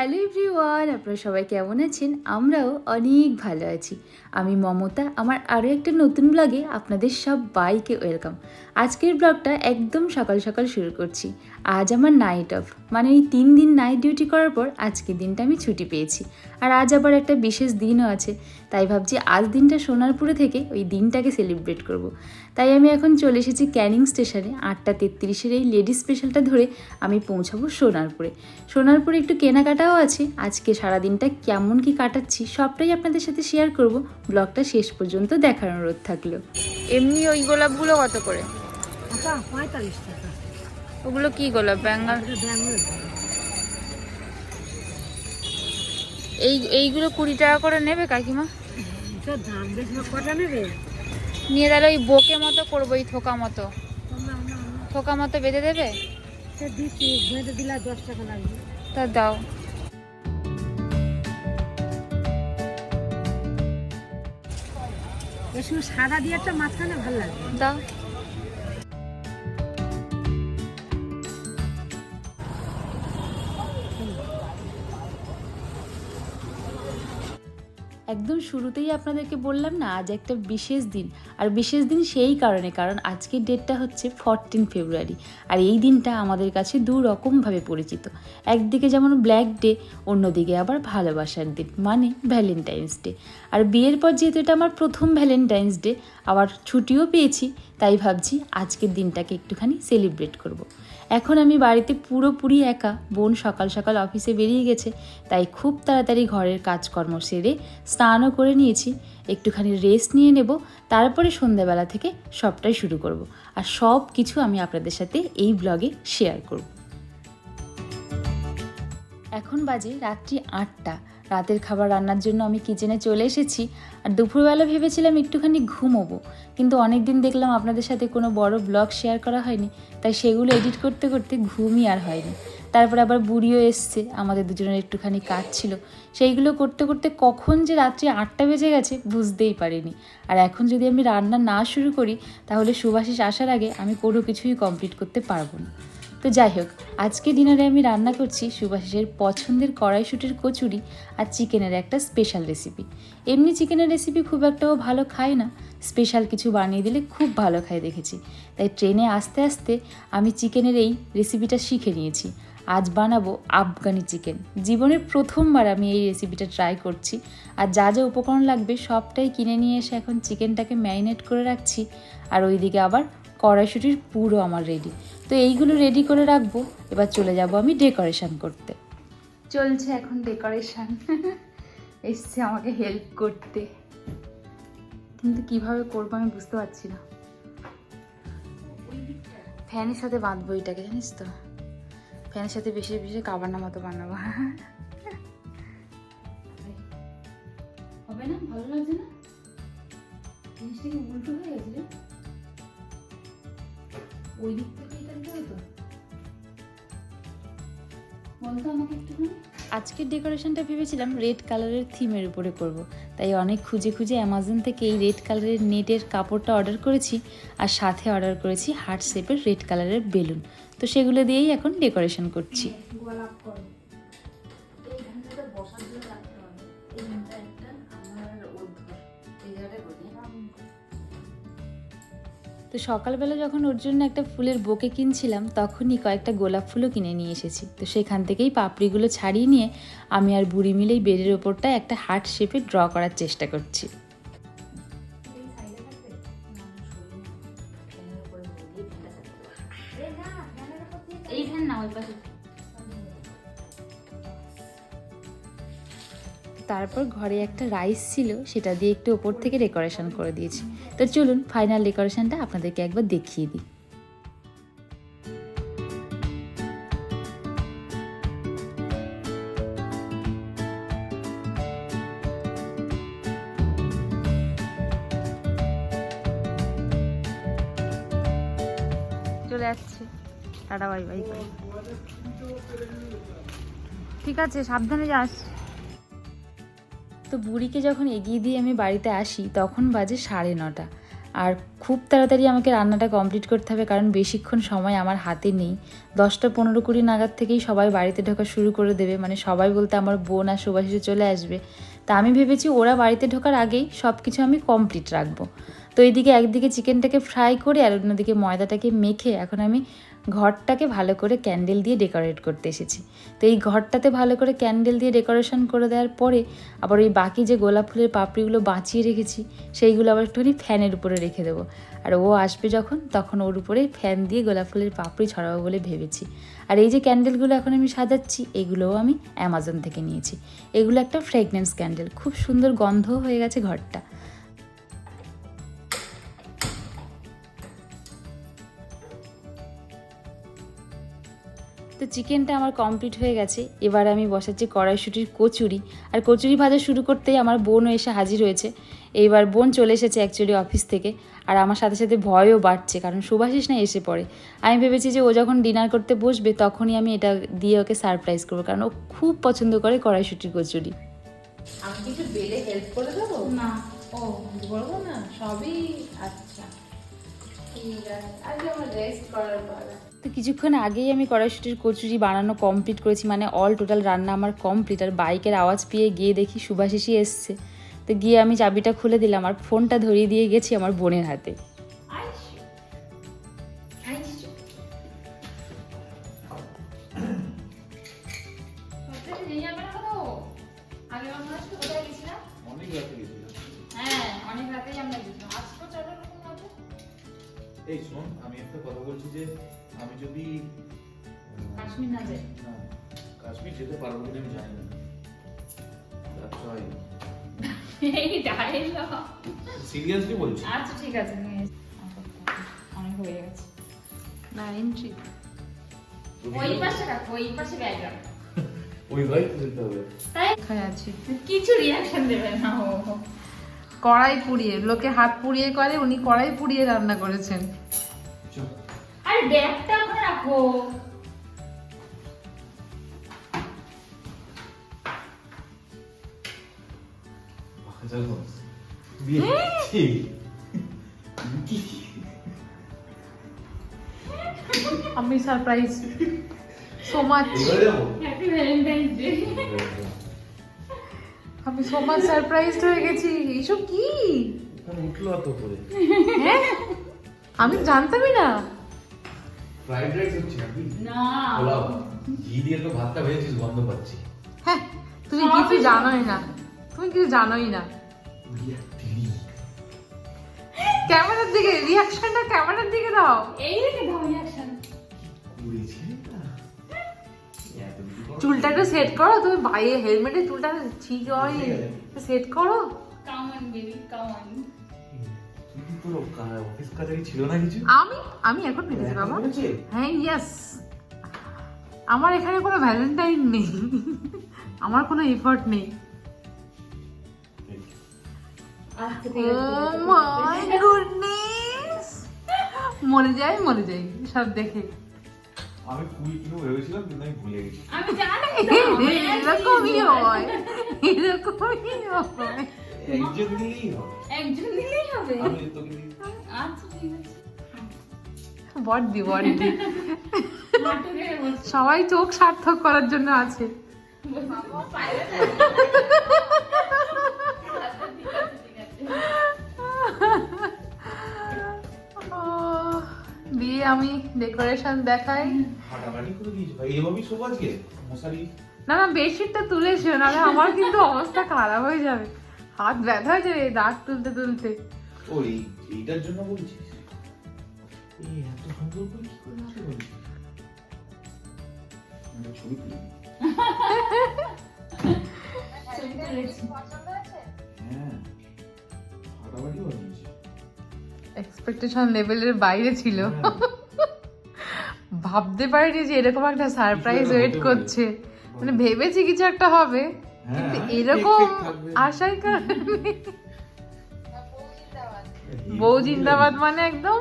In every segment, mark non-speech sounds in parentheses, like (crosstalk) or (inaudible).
Hello everyone, আপনারা সবাই কেমন আছেন? আমরাও অনেক ভালো আছি। আমি মমতা, আমার আরও একটা নতুন ব্লগে আপনাদের সব বাইকে ওয়েলকাম। আজকের ব্লগটা একদম সকাল সকাল শুরু করছি। আজ আমার নাইট অফ মানে এই তিন দিন নাইট ডিউটি করার পর আজকের দিনটা আমি ছুটি পেয়েছি। আর আজ আবার একটা বিশেষ দিনও আছে। তাই ভাবছি আজ দিনটা সোনারপুরে থেকে ওই দিনটাকে সেলিব্রেট করব। তাই আমি এখন চলে এসেছি ক্যানিং স্টেশনে। আটটা তেত্রিশের এই লেডিস স্পেশালটা ধরে আমি পৌঁছাবো সোনারপুরে। সোনারপুরে একটু কেনাকাটাও আছে। আজকে সারাদিনটা কেমন কি কাটাচ্ছি সবটাই আপনাদের সাথে শেয়ার করব। ব্লগটা শেষ পর্যন্ত দেখার অনুরোধ থাকল। এমনি ওই গোলাপগুলো কত করে? আচ্ছা পঁয়তাল্লিশ টাকা। ওগুলো কি গোলাপ বেঙ্গল এটা এই এইগুলো কুড়ি টাকা করে নেবে কাকিমা? দাম বেশি কটা নেবে নিয়ে তাহলে ওই বোকে মতো করব ওই থোকা মতো। থোকা মতো বেঁধে দেবে? সে দিচ্ছি বেঁধে দিলে দশ টাকা লাগবে তা দাও সাদা দিয়ে একটা মাঝখানে ভালো লাগবে দাও। একদম শুরুতেই আপনাদেরকে বললাম না, আজ একটা বিশেষ দিন। আর বিশেষ দিন সেই কারণে, কারণ আজকের ডেটটা হচ্ছে ফরটিন ফেব্রুয়ারি আর এই দিনটা আমাদের কাছে দু রকমভাবে পরিচিত। একদিকে যেমন ব্ল্যাক ডে অন্যদিকে আবার ভালোবাসার দিন মানে ভ্যালেন্টাইন্স ডে আর বিয়ের পর যেহেতু এটা আমার প্রথম ভ্যালেন্টাইন্স ডে আবার ছুটিও পেয়েছি তাই ভাবছি আজকের দিনটাকে একটুখানি সেলিব্রেট করব। এখন আমি বাড়িতে পুরোপুরি একা, বোন সকাল সকাল অফিসে বেরিয়ে গেছে, তাই খুব তাড়াতাড়ি ঘরের কাজকর্ম সেরে স্নানও করে নিয়েছি, একটুখানি রেস্ট নিয়ে নেব, তারপরে সন্ধ্যাবেলা থেকে সবটাই শুরু করব আর সব কিছু আমি আপনাদের সাথে এই ব্লগে শেয়ার করব এখন বাজে রাত্রি আটটা রাতের খাবার রান্নার জন্য আমি কিচেনে চলে এসেছি। আর দুপুরবেলা ভেবেছিলাম একটুখানি ঘুমোবো। কিন্তু অনেক দিন দেখলাম আপনাদের সাথে কোনো বড় ব্লগ শেয়ার করা হয়নি। তাই সেগুলো এডিট করতে করতে ঘুমই আর হয়নি। তারপর আবার বুড়িও এসছে। আমাদের দুজনের একটুখানি কাজ ছিল। সেইগুলো করতে করতে কখন যে রাত্রি আটটা বেজে গেছে বুঝতেই পারিনি। আর এখন যদি আমি রান্না না শুরু করি, তাহলে সুভাষিস আসার আগে আমি কোনো কিছুই কমপ্লিট করতে পারব না। তো যাই হোক, আজকে ডিনারে আমি রান্না করছি সুভাষের পছন্দের কড়াইশুটির কচুরি আর চিকেনের একটা স্পেশাল রেসিপি এমনি চিকেনের রেসিপি খুব একটাও ভালো খায় না স্পেশাল কিছু বানিয়ে দিলে খুব ভালো খায় দেখেছি। তাই ট্রেনে আস্তে আস্তে আমি চিকেনের এই রেসিপিটা শিখে নিয়েছি। আজ বানাবো আফগানি চিকেন। জীবনের প্রথমবার আমি এই রেসিপিটা ট্রাই করছি। আর যা যা উপকরণ লাগবে সবটাই কিনে নিয়ে এসে এখন চিকেনটাকে ম্যারিনেট করে রাখছি। আর ওইদিকে আবার কড়াইশুটির পুরো আমার রেডি তো এইগুলো রেডি করে রাখব। এবার চলে যাব আমি ডেকোরেশন করতে। চলছে এখন ডেকোরেশন (laughs) এসছে আমাকে হেল্প করতে। কিন্তু কীভাবে করব আমি বুঝতে পারছি না। ফ্যানের সাথে বাঁধবো এটাকে জানিস তো? ফ্যানের সাথে বেশি বেশি কাবার মতো বানাবো। (laughs) হবে না? ভালো লাগছে না? জিনিসটা কি উল্টো হয়ে গেছে ওই দিক থেকে এটা দিতে বলতো আমাকে একটুখানি। আজকের ডেকোরেশনটা ভেবেছিলাম রেড কালারের থিমের উপরে করব। তাই অনেক খুঁজে খুঁজে অ্যামাজন থেকে এই রেড কালারের নেটের কাপড়টা অর্ডার করেছি আর সাথে অর্ডার করেছি হার্ট শেপের রেড কালারের বেলুন। তো সেগুলো দিয়েই এখন ডেকোরেশন করছি। গোলাপ করো। তো সকালবেলা যখন ওর জন্য একটা ফুলের বোকে কিনছিলাম তখনই কয়েকটা গোলাপ ফুলও কিনে নিয়ে এসেছি। তো সেখান থেকেই পাপড়িগুলো ছাড়িয়ে নিয়ে আমি আর বুড়ি মিলেই বেডের ওপরটা একটা হার্ট শেপে ড্র করার চেষ্টা করছি। এইখানে না ওই পাশে। তারপর ঘরে একটা রাইস ছিল, সেটা দিয়ে একটু ওপর থেকে ডেকোরেশন করে দিয়েছি। তো চলুন, ফাইনাল ডেকোরেশনটা আপনাদেরকে একবার দেখিয়ে দিই। চলে টাটা ঠিক আছে, সাবধানে যাস। তো বুড়িকে যখন এগিয়ে দিয়ে আমি বাড়িতে আসি, তখন বাজে সাড়ে নটা। আর খুব তাড়াতাড়ি আমাকে রান্নাটা কমপ্লিট করতে হবে, কারণ বেশিক্ষণ সময় আমার হাতে নেই। দশটা পনেরো কুড়ি নাগাদ থেকেই সবাই বাড়িতে ঢোকা শুরু করে দেবে। মানে সবাই বলতে আমার বোন আর সুবাসিসে চলে আসবে। তা আমি ভেবেছি ওরা বাড়িতে ঢোকার আগেই সব কিছু আমি কমপ্লিট রাখব। তো এইদিকে একদিকে চিকেনটাকে ফ্রাই করে আর অন্যদিকে ময়দাটাকে মেখে এখন আমি ঘরটাকে ভালো করে ক্যান্ডেল দিয়ে ডেকোরেট করতে এসেছি। তো এই ঘরটাতে ভালো করে ক্যান্ডেল দিয়ে ডেকোরেশন করে দেওয়ার পরে আবার ওই বাকি যে গোলাপ ফুলের পাপড়িগুলো বাঁচিয়ে রেখেছি, সেইগুলো আবার একটুখানি ফ্যানের উপরে রেখে দেবো। আর ও আসবে যখন, তখন ওর উপরে ফ্যান দিয়ে গোলাপ ফুলের পাপড়ি ছড়াবো বলে ভেবেছি। আর এই যে ক্যান্ডেলগুলো এখন আমি সাজাচ্ছি, এগুলোও আমি অ্যামাজন থেকে নিয়েছি। এগুলো একটা ফ্রেগনেন্স ক্যান্ডেল, খুব সুন্দর গন্ধও হয়ে গেছে ঘরটা। তো চিকেনটা আমার কমপ্লিট হয়ে গেছে। এবার আমি বসাচ্ছি কড়াইশুটির কচুরি। আর কচুরি ভাজা শুরু করতেই আমার বোনও এসে হাজির হয়েছে। এইবার বোন চলে এসেছে অ্যাকচুয়ালি অফিস থেকে। আর আমার সাথে সাথে ভয়ও বাড়ছে কারণ সুভাষিস না এসে পড়ে। আমি ভেবেছি যে ও যখন ডিনার করতে বসবে তখনই আমি এটা দিয়ে ওকে সারপ্রাইজ করব কারণ ও খুব পছন্দ করে কড়াইশুটির কচুরি। আমি কিছু বেলে হেল্প করে দেবো? না ও বলব না সবই আচ্ছা। ঠিক আছে আজকে আমার রেস্ট করার পালা। তো কিছুক্ষণ আগেই আমি কড়াইশুটির কচুরি বানানো কমপ্লিট করেছি মানে অল টোটাল রান্না আমার কমপ্লিট আর বাইকের আওয়াজ পেয়ে গিয়ে দেখি সুভাশিসই এসছে। তো গিয়ে আমি চাবিটা খুলে দিলাম, আর ফোনটা ধরিয়ে দিয়ে গেছি আমার বোনের হাতে। কাশ্মীর যেতে পারব কিনা আমি জানি না. এই ডায়লগ সিরিয়াসলি বলছি? আচ্ছা ঠিক আছে নিয়ে অনেক হয়ে গেছে। না এন্ট্রি ওই পাশে রাখো ওই পাশে ব্যাগ (laughs) ওই ভাই দিতে হবে। তাই? খাই আছি। কিছু রিয়াকশন দেবে না ও কড়াই পুড়িয়ে লোকে হাত পুড়িয়ে করে উনি কড়াই পুড়িয়ে রান্না করেছেন। আরে ব্যাগটা ওখানে (laughs) আমি সারপ্রাইজ সো মাচ এবারে হ্যাপি ভ্যালেন্টাইন্স ডে আমি সো মাচ সারপ্রাইজড হয়ে গেছি। এইসব কি? উঠল এত করে। হ্যাঁ? আমি জানতামই না। ফ্রাইড রাইস হচ্ছে নাকি? না। পোলাও ঘি দিয়ে তো ভাতটা ভেজেছিস গন্ধ পাচ্ছি। হ্যাঁ তুমি কিছু জানোই না। তুমি কিছু জানোই না। ক্যামেরার দিকে রিয়াকশনটা ক্যামেরার দিকে দাও। এই রেখে দাও রিয়াকশন। চুলটা একটু সেট করো তুমি বাইরে হেলমেটে চুলটা ঠিক হয় সেট করো come on baby come on তুই কি তোর কা- অফিস কাছারি ছিল না কিছু আমি? আমি এখন পেরেছি বাবা। হ্যাঁ ইয়েস আমার এখানে কোনো ভ্যালেন্টাইন নেই। আমার কোনো এফর্ট নেই। মরে যাই মরে যাই সব দেখে। আমি কুড়ি কিলো ভেবেছিলাম কিন্তু আমি ভুলে গেছি। আমি জানি (laughs) এরকমই হয় এরকমই হয়। একজন দিলেই হবে। একজন দিলেই হবে? আমি তোকে দিই। আচ্ছা ঠিক আছে। বড্ডি বড্ডি সবাই চোখ সার্থক করার জন্য আছে। (laughs) দিয়ে আমি ডেকোরেশন দেখাই। না না বেডশিটটা তুলেছো নাহলে আমার কিন্তু অবস্থা খারাপ হয়ে যাবে। হাত ব্যথা হয়ে যাবে দাগ তুলতে তুলতে। ও এই এইটার জন্য বলছিস এত সুন্দর করে কি করে ছবি তুলে নি। হ্যাঁ এক্সপেকটেশন লেভেলের বাইরে ছিল। হ্যাঁ। ভাবতে পারিনি যে এরকম একটা সারপ্রাইজ ওয়েট করছে। মানে ভেবেছি কিছু একটা হবে হ্যাঁ, কিন্তু এরকম আশাই কারণে বউ জিন্দাবাদ মানে একদম?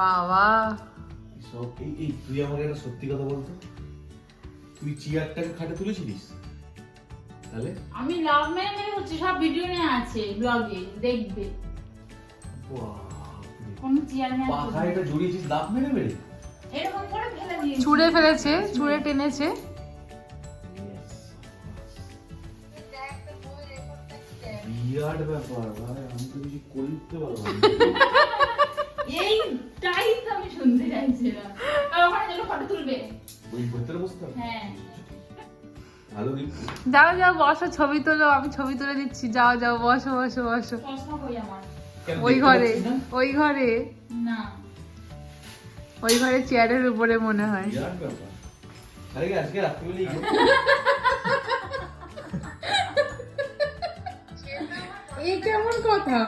বাবা। এই তুই আমাকে একটা সত্যি কথা বলতো? তুই চেয়ারটাকে খাটে তুলেছিলিস? তাহলে? আমি লাভ মেরে মেরে হচ্ছে সব ভিডিও নিয়ে আছে ব্লগে দেখবে। কোনো পাখায় এটা জড়িয়েছিস মেরে মেরে এরকম করে ফেলে দিয়ে ছুঁড়ে ফেলেছে ছুঁড়ে টেনেছে। বিরাট ব্যাপার ভাই আমি তো কিছু করে পারব না। এইটাই আমি শুনতে চাইছিলাম ওখানে যেন ফটো তুলবে। ওই ভেতরে বসতে হ্যাঁ। যাও যাও বসো ছবি তোলো আমি ছবি তুলে দিচ্ছি। যাও যাও বসো বসো বসো। ওই ঘরে ওই ঘরে। না। ওই ঘরে চেয়ারের উপরে মনে হয়। আজকে এই কেমন কথা?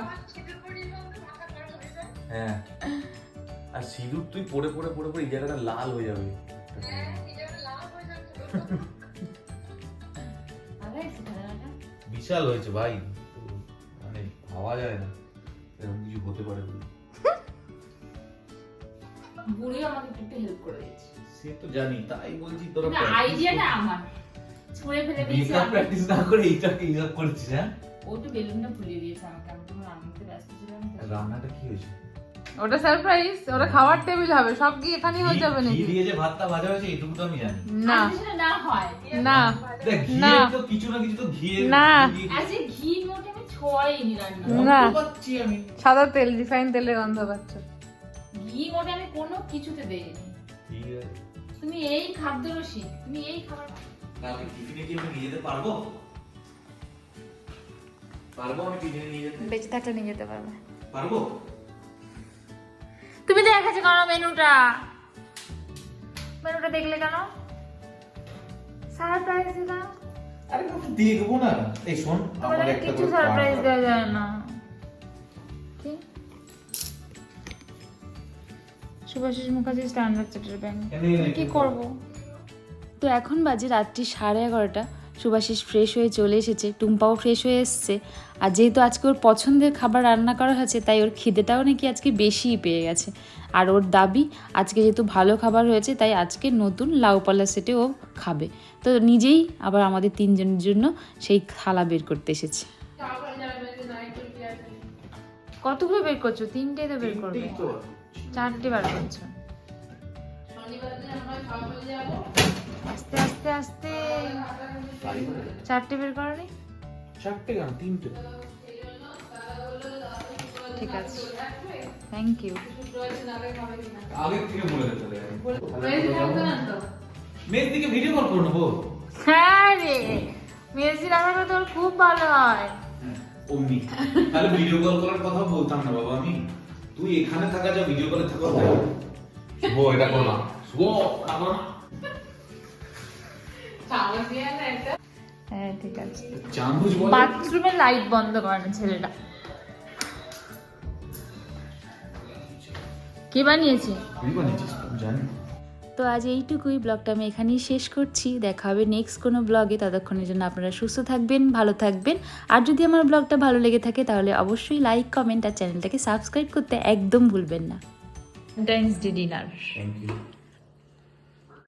হ্যাঁ। আর সিঁদুর তুই পরে পরে পরে পরে এই জায়গাটা লাল হয়ে যাবে। বিশাল হয়েছে ভাই। মানে ভাবা যায় না। এরকম কিছু হতে পারে বলে। বুড়ি আমাকে একটু হেল্প করে দিয়েছে। সে তো জানি তাই বলছি তোরা আইডিয়াটা আমার। ছুঁড়ে ফেলে দিয়েছে মেকআপ প্র্যাকটিস না করে এইটাকে ইনসাপ করছিস হ্যাঁ? ও তো বেলুনটা দিয়েছে আমাকে আমি তোমার রান্নাতে ব্যস্ত ছিলাম রান্নাটা কি হয়েছে? ওটা সারপ্রাইজ ওটা খাওয়ার টেবিল হবে সব কি এখানেই হয়ে যাবে ঘি নাকি? দিয়ে যে ভাতটা ভাজা হয়েছে এইটুকু তো আমি জানি। না। না হয় না। দেখ না। তো কিছু না কিছু তো ঘি না। আজকে ঘি মোটে আমি ছোঁয়াইনি রান্না। না। পাচ্ছি আমি। সাদা তেল রিফাইন তেলের গন্ধ পাচ্ছ। ঘি মোটে আমি কোনো কিছুতে দেইনি। ঠিক আছে তুমি এই খাদ্য রসিক তুমি এই খাবার কালকে টিফিনে কি আমি নিয়ে যেতে পারব? পারব আমি টিফিনে নিয়ে যেতে? বেঁচে থাকলে নিয়ে যেতে পারবে। পারব? তুমি দেখাচ্ছ কেন মেনুটা। মেনুটা দেখলে কেন? সারপ্রাইজ দিলাম আরে দেখব না। এই শোন আমার একটা কিছু সারপ্রাইজ দেওয়া যায় না। Shubhashish Mukherjee standard chartered bank কি করব? তো এখন বাজে রাত্রি সাড়ে এগারোটা। সুভাষিস ফ্রেশ হয়ে চলে এসেছে টুম্পাও ফ্রেশ হয়ে এসেছে। আর যেহেতু আজকে ওর পছন্দের খাবার রান্না করা হয়েছে তাই ওর খিদেটাও নাকি আজকে বেশিই পেয়ে গেছে। আর ওর দাবি আজকে যেহেতু ভালো খাবার হয়েছে তাই আজকে নতুন লাউ পালা সেটে ও খাবে। তো নিজেই আবার আমাদের তিনজনের জন্য সেই থালা বের করতে এসেছে। কতগুলো বের করছ? তিনটে তো বের করবে। চারটে বার করছ আস্তে আস্তে আস্তে। করে। চারটে বের করনি? চারটে কেন তিনটে। ঠিক আছে। থ্যাংক ইউ আগে থেকে বলে দিতে মেয়ের দিকে ভিডিও কল করে নেব হ্যাঁ রে মেসি রান্নাটা তোর খুব ভালো হয়। অমনি। তাহলে ভিডিও কল করার কথা বলতাম না বাবা আমি। তুই এখানে থাকা যা ভিডিও কলে থাকো তাই। শুভ এটা করো না। শুভ করো হ্যাঁ ঠিক আছে। লাইট বন্ধ করে না ছেলেটা। কে বানিয়েছে তুই বানিয়েছিস জানি। তো আজ এইটুকুই ব্লগটা আমি এখানেই শেষ করছি। দেখা হবে নেক্সট কোনো ব্লগে। ততক্ষণের জন্য আপনারা সুস্থ থাকবেন ভালো থাকবেন। আর যদি আমার ব্লগটা ভালো লেগে থাকে তাহলে অবশ্যই লাইক কমেন্ট আর চ্যানেলটাকে সাবস্ক্রাইব করতে একদম ভুলবেন না। Dance D dinner thank you